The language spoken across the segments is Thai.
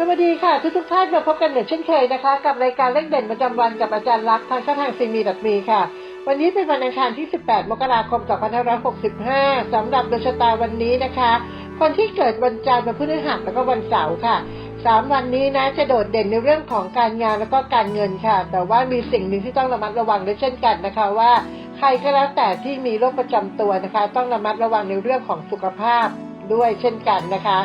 สวัสดีค่ะทุกทุกท่านมาพบกันเหมือนเช่นเคยนะคะ กับรายการเลขเด่นประจำวันกับอาจารย์ลักษณ์ทางช่องทางซีมีดัตมีค่ะ วันนี้เป็นวันอังคารที่ 18 มกราคม 2565สำหรับดวงชะตาวันนี้นะคะ คนที่เกิดวันจันทร์วันพฤหัสแล้วก็วันเสาร์ค่ะสามวันนี้นะจะโดดเด่นในเรื่องของการงานแล้วก็การเงินค่ะ แต่ว่ามีสิ่งหนึ่งที่ต้องระมัดระวังด้วยเช่นกันนะคะว่าใครก็แล้วแต่ที่มีโรคประจำตัวนะคะ ต้องระมัดระวังในเรื่องของสุขภาพด้วยเช่นกันนะคะ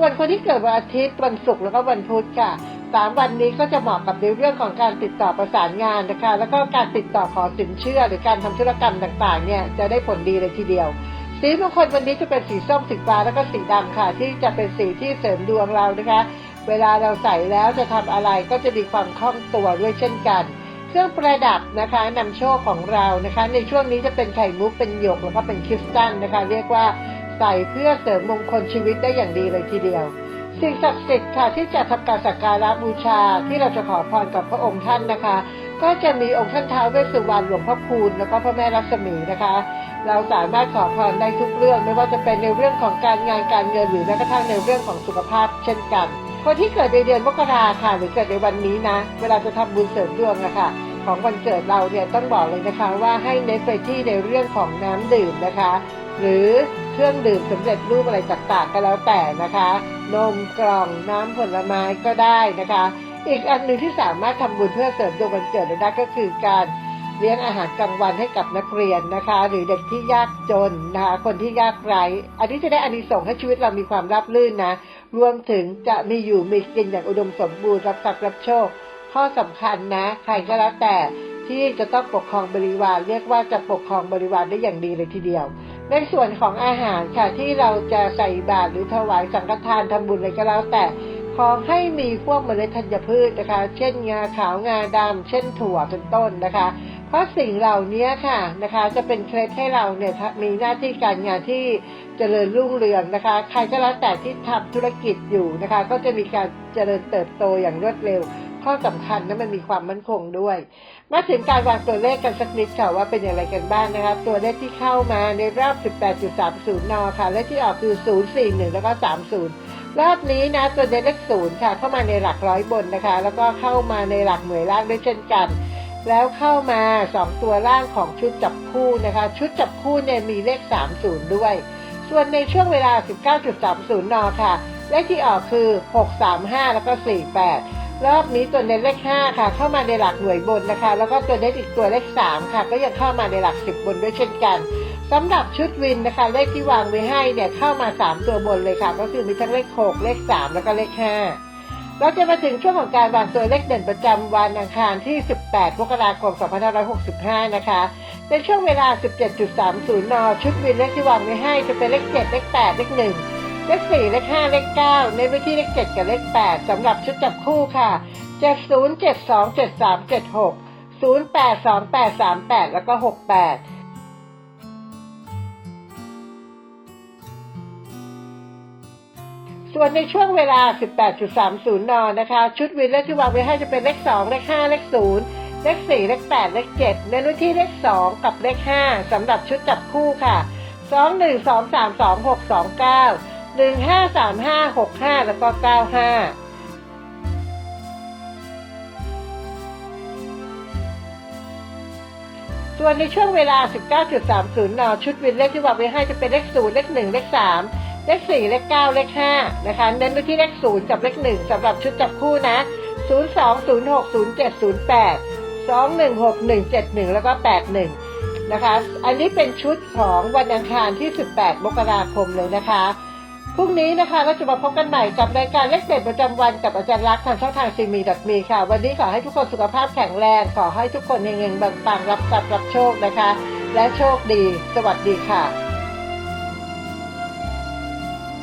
ส่วนคนที่เกิดวันอาทิตย์วันศุกร์แล้วก็วันพุธค่ะสามวันนี้ก็จะเหมาะกับในเรื่องของการติดต่อประสานงานนะคะ แล้วก็การติดต่อขอสินเชื่อ หรือการทำธุรกรรมต่างๆ เนี่ยจะได้ผลดีเลยทีเดียว สีมงคลวันนี้จะเป็นสีส้มสีฟ้าแล้วก็สีดำค่ะ ที่จะเป็นสีที่เสริมดวงเรานะคะ เวลาเราใส่แล้วจะทำอะไรก็จะมีความคล่องตัวด้วยเช่นกัน เครื่องประดับนะคะนำโชคของเรานะคะ ในช่วงนี้จะเป็นไข่มุกเป็นหยกแล้วก็เป็นคริสตัลนะคะ เรียกว่า ใส่เพื่อเสริมมงคลชีวิตได้อย่างดีเลยทีเดียว สิ่งศักดิ์สิทธิ์ค่ะที่จะทำการสักการะบูชาที่เราจะขอพรกับพระองค์ท่านนะคะ ก็จะมีองค์ท่านท้าวเวสสุวรรณหลวงพ่อคูณแล้วก็พระแม่รัศมีนะคะ เราสามารถขอพรได้ทุกเรื่องไม่ว่าจะเป็นในเรื่องของการงานการเงินหรือแม้กระทั่งในเรื่องของสุขภาพเช่นกันคนที่เกิดในเดือนมกราค่ะ หรือเกิดในวันนี้นะ เวลาจะทำบุญเสริมดวงนะคะของวันเกิดเราเนี่ยต้องบอกเลยนะคะว่าให้เน้นไปที่ในเรื่องของน้ำดื่มนะคะ หรือ เครื่องดื่มสำเร็จรูปอะไรต่างๆก็แล้วแต่นะคะ นมกล่องน้ำผลไม้ก็ได้นะคะ อีกอันหนึ่งที่สามารถทำบุญเพื่อเสริมดวงวันเกิดได้ก็คือการเลี้ยงอาหารกลางวันให้กับนักเรียนนะคะ หรือเด็กที่ยากจนนะคะคนที่ยากไร้อันนี้จะได้อานิสงส์ให้ชีวิตเรามีความราบรื่นนะรวมถึงจะมีอยู่มีกินอย่างอุดมสมบูรณ์รับทรัพย์รับโชค ข้อสำคัญนะ ใครก็แล้วแต่ที่จะต้องปกครองบริวารเรียกว่าจะปกครองบริวารได้อย่างดีเลยทีเดียว ในส่วนของอาหารค่ะที่เราจะใส่บาตรหรือถวายสังฆทานทำบุญอะไรก็แล้วแต่ขอให้มีพวกเมล็ดธัญพืชนะคะ เช่นงาขาวงาดำเช่นถั่วเป็นต้นนะคะ เพราะสิ่งเหล่านี้ค่ะนะคะ จะเป็นเคล็ดให้เราเนี่ยมีหน้าที่การงานที่เจริญรุ่งเรืองนะคะ ใครก็แล้วแต่ที่ทำธุรกิจอยู่นะคะ ก็จะมีการเจริญเติบโตอย่างรวดเร็ว ข้อสำคัญนะมันมีความมั่นคงด้วย มาถึงการวางตัวเลขกันสักนิดค่ะว่าเป็นอย่างไรกันบ้างนะคะตัวเลขที่เข้ามาในรอบ 18.30 นค่ะ เลขที่ออกคือ 041 แล้วก็ 30 รอบนี้นะตัวเด่นเลขศูนย์ค่ะ เข้ามาในหลักร้อยบนนะคะ แล้วก็เข้ามาในหลักหน่วยล่างด้วยเช่นกัน แล้วเข้ามา 2 ตัวล่างของชุดจับคู่นะคะ ชุดจับคู่เนี่ยมีเลข 30 ด้วย ส่วนในช่วงเวลา 19.30 นค่ะ เลขที่ออกคือ 635 แล้วก็ 48 รอบนี้ตัวเน้นเลข 5 ค่ะ เข้ามาในหลักหน่วยบนนะคะ แล้วก็ตัวเน้นอีกตัวเลข 3 ค่ะ ก็ยังเข้ามาในหลัก 10 บนด้วยเช่นกันสำหรับชุดวินนะคะ เลขที่วางไว้ให้เนี่ยเข้ามา 3 ตัวบนเลยค่ะ ก็คือมีทั้งเลข 6 เลข 3 แล้วก็เลข 5เราจะมาถึงช่วงของการวางตัวเลขเด่นประจำวันอังคารที่ 18 มกราคม 2565 นะคะ ในช่วงเวลา 17.30 น ชุดวินเลขที่วางไว้ให้จะเป็นเลข 7 เลข 8 เลข 1 เลขสี่เลขห้าเลขเก้าเน้นไปที่เลขเจ็ดกับเลขแปดสำหรับชุดจับคู่ค่ะจะศูนย์เจ็ดสองเจ็ดสามเจ็ดหกศูนย์แปดสองแปดสามแปดแล้วก็หกแปดส่วนในช่วงเวลา 18.30 น นะคะ ชุดวินเลขที่วางไว้ให้จะเป็นเลข 2 เลข 5 เลข 0 เลข 4 เลข 8 เลข 7 ในรุ่นที่เลข 2 กับเลข 5สำหรับชุดจับคู่ค่ะ 2 1 2 3 2 6 2 9 1 5 3 5 6 5แล้วก็95ส่วนในช่วงเวลา 19.30 น ชุดวินเลขที่วางไว้ให้จะเป็นเลข 0 เลข 1 เลข 3 เลข 4 เลข 9 เลข 5 นะคะ เน้นไปที่เลข 0 กับเลข 1 สำหรับชุดจับคู่นะ 02 06 07 08 216 171 แล้วก็ 81 นะคะ อันนี้เป็นชุดของวันอังคารที่ 18 มกราคมเลยนะคะ พรุ่งนี้นะคะเราจะมาพบกันใหม่กับรายการเลขเด็ดประจำวันกับอาจารย์รักทางช่องทางซีมีดัตมีค่ะ วันนี้ขอให้ทุกคนสุขภาพแข็งแรง ขอให้ทุกคนเฮงๆบางๆรับทรัพย์รับโชคนะคะ และโชคดี สวัสดีค่ะ